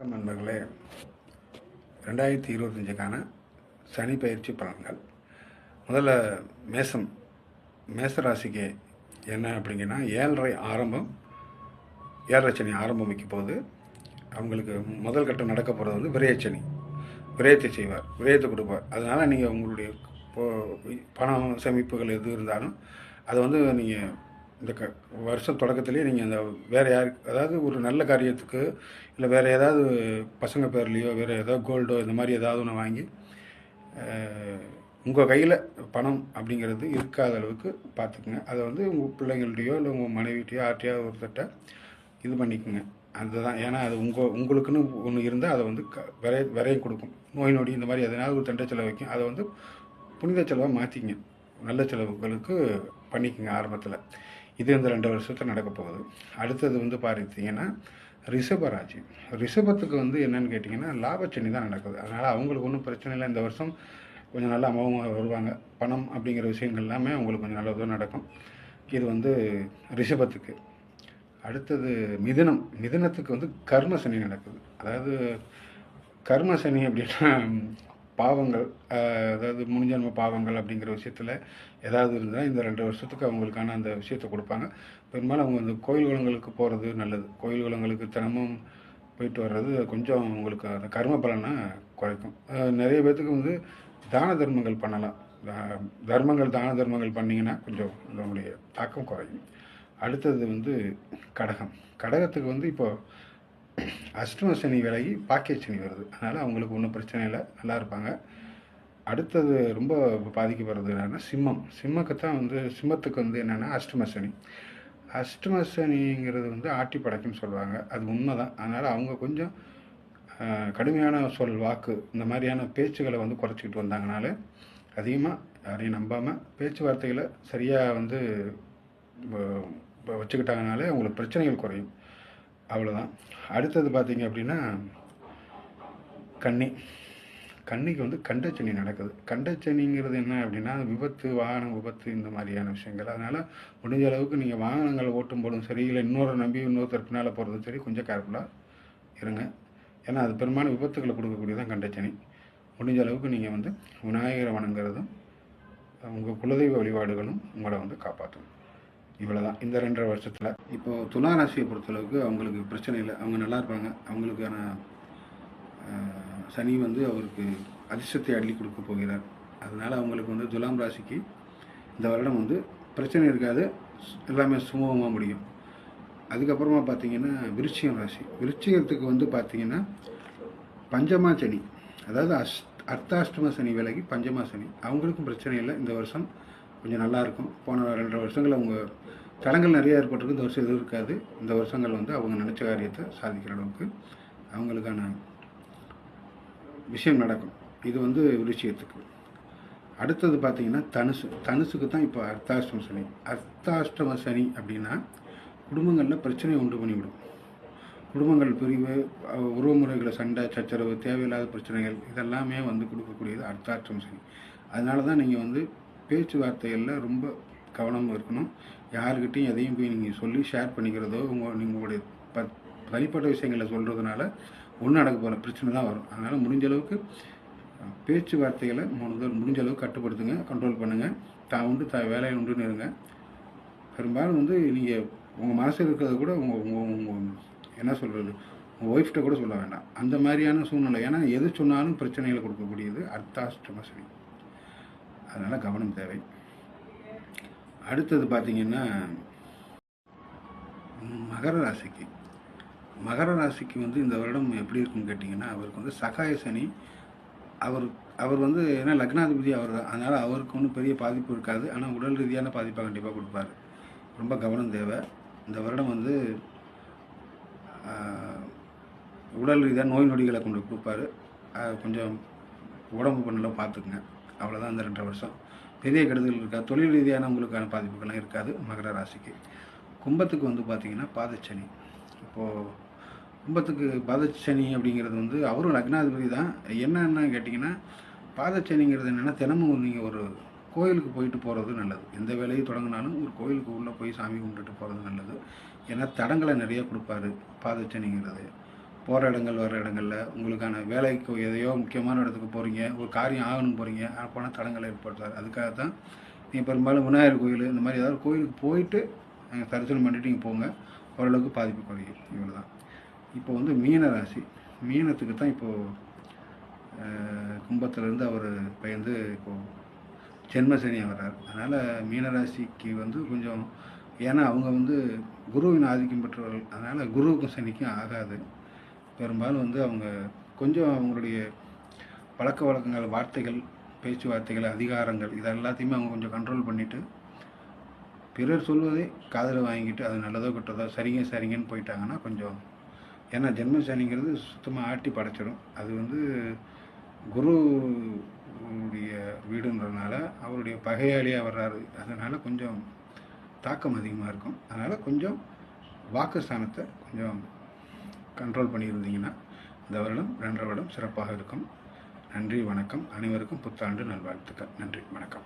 நண்பர்களே. ரெண்டாயிரத்தி இருபத்தஞ்சுக்கான சனி பயிற்சி பலன்கள். முதல்ல மேசம் மேச ராசிக்கு என்ன அப்படிங்கன்னா ஏழரை ஆரம்பம் ஏழரை சனி ஆரம்பம் வைக்க போது அவங்களுக்கு முதல் கட்டம் நடக்க போகிறது வந்து விரயச்சனி விரயத்தை செய்வார் விரயத்தை கொடுப்பார். அதனால் நீங்கள் உங்களுடைய பணம் சேமிப்புகள் எது இருந்தாலும் அதை வந்து நீங்கள் இந்த க வருஷம் தொடக்கத்துலேயே நீங்கள் அந்த வேறு யார் அதாவது ஒரு நல்ல காரியத்துக்கு இல்லை வேறு ஏதாவது பசங்க பேர்லேயோ வேறு ஏதாவது கோல்டோ இந்த மாதிரி ஏதாவது ஒன்று வாங்கி உங்கள் கையில் பணம் அப்படிங்கிறது இருக்காத அளவுக்கு பார்த்துக்குங்க அதை வந்து உங்கள் பிள்ளைங்கள்டையோ இல்லை உங்கள் மனைவிட்டையோ ஆர்ட்டையோ ஒருத்தட்ட இது பண்ணிக்கோங்க. அதுதான் ஏன்னா அது உங்கள் உங்களுக்குன்னு ஒன்று இருந்தால் அதை வந்து க விரைய விரையும் கொடுக்கும். நோய் நொடி இந்த மாதிரி எதனாவது ஒரு தண்டை செலவு வைக்கும். அதை வந்து புனித செலவாக மாற்றிக்கங்க நல்ல செலவுகளுக்கு பண்ணிக்கோங்க ஆரம்பத்தில். இது இந்த ரெண்டு வருஷத்தில் நடக்க போகுது. அடுத்தது வந்து பார்த்தீங்கன்னா ரிஷபராஜி ரிஷபத்துக்கு வந்து என்னன்னு கேட்டிங்கன்னா லாபச்சனி தான் நடக்குது. அதனால் அவங்களுக்கு ஒன்றும் பிரச்சனை இல்லை. இந்த வருஷம் கொஞ்சம் நல்லா அவங்க வருவாங்க. பணம் அப்படிங்கிற விஷயங்கள் எல்லாமே அவங்களுக்கு கொஞ்சம் நல்லதாக நடக்கும். இது வந்து ரிஷபத்துக்கு. அடுத்தது மிதனம். மிதனத்துக்கு வந்து கர்ம சனி நடக்குது. அதாவது கர்ம சனி அப்படின்னா பாவங்கள் அதாவது முன்ஜென்ம பாவங்கள் அப்படிங்கிற விஷயத்தில் ஏதாவது இருந்தால் இந்த ரெண்டு வருஷத்துக்கு அவங்களுக்கான அந்த விஷயத்தை கொடுப்பாங்க. பெரும்பாலும் அவங்க அந்த கோயில் குளங்களுக்கு போகிறது நல்லது. கோயில் குளங்களுக்கு தினமும் போயிட்டு வர்றது கொஞ்சம் உங்களுக்கு அந்த கர்ம பலனை குறைக்கும். நிறைய பேர்த்துக்கு வந்து தான தர்மங்கள் பண்ணலாம். தர்மங்கள் தான தர்மங்கள் பண்ணிங்கன்னா கொஞ்சம் உங்களுடைய தாக்கம் குறையும். அடுத்தது வந்து கடகம். கடகத்துக்கு வந்து இப்போது அஷ்டம சனி விலகி பாக்கிய சனி வருது. அதனால் அவங்களுக்கு ஒன்றும் பிரச்சனை இல்லை. நல்லா இருப்பாங்க. அடுத்தது ரொம்ப பாதிக்கப்படுறது என்னன்னா சிம்மம். சிம்மக்கு தான் வந்து சிம்மத்துக்கு வந்து என்னென்னா அஷ்டம சனி. அஷ்டம சனிங்கிறது வந்து ஆட்டி படைக்குன்னு சொல்லுவாங்க. அது உண்மை தான் அதனால் அவங்க கொஞ்சம் கடுமையான சொல் வாக்கு இந்த மாதிரியான பேச்சுகளை வந்து குறைச்சிக்கிட்டு வந்தாங்கனாலே அதிகமாக யாரையும் நம்பாமல் பேச்சுவார்த்தைகளை சரியாக வந்து வச்சுக்கிட்டாங்கனாலே அவங்களுக்கு பிரச்சனைகள் குறையும். அவ்வளோதான் அடுத்தது பார்த்தீங்க அப்படின்னா கண்ணி. கன்னிக்கு வந்து கண்டச்சனி நடக்குது. கண்டச்சனிங்கிறது என்ன அப்படின்னா விபத்து வாகனம் விபத்து இந்த மாதிரியான விஷயங்கள். அதனால் முடிஞ்ச அளவுக்கு நீங்கள் வாகனங்களை ஓட்டும் போதும் சரி இல்லை இன்னொரு நம்பி இன்னொருத்தர் பின்னால் போகிறதும் சரி கொஞ்சம் கேர்ஃபுல்லாக இருங்க. ஏன்னா அது பெரும்பாலும் விபத்துக்களை கொடுக்கக்கூடியதான் கண்டச்சனி. முடிஞ்ச அளவுக்கு நீங்கள் வந்து விநாயகரை வணங்குறதும் உங்கள் குலதெய்வ வழிபாடுகளும் உங்களை வந்து காப்பாற்றும். இவ்வளோதான் இந்த ரெண்டரை வருஷத்தில். இப்போது துலா ராசியை பொறுத்தளவுக்கு அவங்களுக்கு பிரச்சனை இல்லை. அவங்க நல்லா இருப்பாங்க. அவங்களுக்கான சனி வந்து அவருக்கு அதிர்ஷ்டத்தை அள்ளி கொடுக்க போகிறார். அதனால் அவங்களுக்கு வந்து துலாம் ராசிக்கு இந்த வருடம் வந்து பிரச்சனை இருக்காது. எல்லாமே சுமூகமாக முடியும். அதுக்கப்புறமா பார்த்தீங்கன்னா விருச்சிகம் ராசி. விருச்சிகத்துக்கு வந்து பார்த்தீங்கன்னா பஞ்சமா சனி. அதாவது அஷ் அர்த்தாஷ்டம சனி விலகி பஞ்சமா சனி. அவங்களுக்கும் பிரச்சனை இல்லை. இந்த வருஷம் கொஞ்சம் நல்லாயிருக்கும். போன ரெண்டரை வருஷங்கள் அவங்க தடங்கள் நிறைய ஏற்பட்டிருக்கு. இந்த வருஷம் எதுவும் இருக்காது. இந்த வருஷங்கள் வந்து அவங்க நினச்ச காரியத்தை சாதிக்கிற அளவுக்கு அவங்களுக்கான விஷயம் நடக்கும். இது வந்து விருச்சிகத்துக்கு. அடுத்தது பார்த்தீங்கன்னா தனுசு. தனுசுக்கு தான் இப்போ அர்த்தாஷ்டம சனி. அர்த்தாஷ்டம சனி அப்படின்னா குடும்பங்களில் பிரச்சனையை உண்டு பண்ணிவிடும். குடும்பங்கள் பிரிவு உறவுமுறைகளை சண்டை சச்சரவு தேவையில்லாத பிரச்சனைகள் இதெல்லாமே வந்து கொடுக்கக்கூடியது அர்த்தாஷ்டம சனி. அதனால தான் நீங்கள் வந்து பேச்சுவார்த்தைகளில் ரொம்ப கவனமாக இருக்கணும். யாருக்கிட்டையும் எதையும் போய் நீங்கள் சொல்லி ஷேர் பண்ணிக்கிறதோ உங்கள் உங்களுடைய ப தனிப்பட்ட விஷயங்களை சொல்கிறதுனால ஒன்றும் நடக்க போகிற பிரச்சனை தான் வரும். அதனால் முடிஞ்ச அளவுக்கு பேச்சுவார்த்தைகளை முதல் முடிஞ்ச அளவுக்கு கட்டுப்படுத்துங்க கண்ட்ரோல் பண்ணுங்கள் தான் உண்டு தான் வேலையை உண்டுன்னு இருங்க. பெரும்பாலும் வந்து நீங்கள் உங்கள் மனசில் இருக்கிறத கூட உங்கள் உங்கள் உங்கள் என்ன சொல்கிறது உங்கள் ஒய்ஃப்கிட்ட கூட சொல்ல வேண்டாம். அந்த மாதிரியான சூழ்நிலை. ஏன்னா எது சொன்னாலும் பிரச்சனைகளை கொடுக்கக்கூடியது அர்த்தாஷ்டம சனி. அதனால் கவனம் தேவை. அடுத்தது பார்த்தீங்கன்னா மகர ராசிக்கு. மகர ராசிக்கு வந்து இந்த வருடம் எப்படி இருக்குன்னு கேட்டிங்கன்னா அவருக்கு வந்து சகாய சனி அவர் அவர் வந்து ஏன்னா லக்னாதிபதி அவர் தான் அதனால் அவருக்கு ஒன்றும் பெரிய பாதிப்பு இருக்காது. ஆனால் உடல் ரீதியான பாதிப்பாக கண்டிப்பாக கொடுப்பாரு. ரொம்ப கவனம் தேவை. இந்த வருடம் வந்து உடல் ரீதியாக நோய் நொடிகளை கொண்டு கொடுப்பாரு. கொஞ்சம் உடம்பு பண்ணலாம் பார்த்துக்குங்க அவ்வளோதான் இந்த ரெண்டரை வருஷம். பெரிய கெடுதல் இருக்காது தொழில் ரீதியான உங்களுக்கான பாதிப்புகள்லாம் இருக்காது மகர ராசிக்கு. கும்பத்துக்கு வந்து பார்த்தீங்கன்னா பாதச்சனி. இப்போது கும்பத்துக்கு பாதச்சனி அப்படிங்கிறது வந்து அவரும் லக்னாதிபதி தான். என்னென்னு கேட்டிங்கன்னா பாதச்சனிங்கிறது என்னென்னா தினமும் நீங்கள் ஒரு கோயிலுக்கு போயிட்டு போகிறது நல்லது. எந்த வேலையை தொடங்கினாலும் ஒரு கோயிலுக்கு உள்ளே போய் சாமி கும்பிட்டுட்டு போகிறது நல்லது. ஏன்னா தடங்களை நிறைய கொடுப்பாரு பாதச்சனிங்கிறது. போகிற இடங்கள் வர இடங்களில் உங்களுக்கான வேலைக்கு எதையோ முக்கியமான இடத்துக்கு போகிறீங்க ஒரு காரியம் ஆகணும் போகிறீங்க போனால் தடங்கள் ஏற்படுத்தார் அதுக்காக தான் நீங்கள் பெரும்பாலும் விநாயகர் கோயில் இந்த மாதிரி ஏதாவது கோயிலுக்கு போயிட்டு நாங்கள் தரிசனம் பண்ணிட்டு நீங்கள் போங்க. ஓரளவுக்கு பாதிப்பு குறையும். இவ்வளோ தான் இப்போ வந்து மீன ராசி. மீனத்துக்கு தான் இப்போது கும்பத்துலேருந்து அவர் பயந்து இப்போது ஜென்மசனியாக வர்றார் அதனால் மீனராசிக்கு வந்து கொஞ்சம் ஏன்னா அவங்க வந்து குருவின் ஆதிக்கம் பெற்றவர்கள். அதனால் குருவுக்கும் சனிக்கும் ஆகாது. பெரும்பாலும் வந்து அவங்க கொஞ்சம் அவங்களுடைய பழக்க வழக்கங்கள் வார்த்தைகள் பேச்சுவார்த்தைகள் அதிகாரங்கள் இது எல்லாத்தையுமே அவங்க கொஞ்சம் கண்ட்ரோல் பண்ணிவிட்டு பிறர் சொல்வதை காதில் வாங்கிட்டு அது நல்லதோ கெட்டதோ சரிங்க சரிங்கன்னு போயிட்டாங்கன்னா கொஞ்சம் ஏன்னா ஜென்ம சனிங்கிறது சுத்தமாக ஆட்டி படைச்சிடும் அது வந்து குருவுடைய வீடுன்றதுனால அவருடைய பகையாளியாக வர்றாரு. அதனால் கொஞ்சம் தாக்கம் அதிகமாக இருக்கும். அதனால் கொஞ்சம் வாக்குஸ்தானத்தை கொஞ்சம் கண்ட்ரோல் பண்ணியிருந்தீங்கன்னா இந்த வருடம் ரெண்டரை வருடம் சிறப்பாக இருக்கும். நன்றி வணக்கம். அனைவருக்கும் புத்தாண்டு நல்வாழ்த்துக்கள். நன்றி வணக்கம்.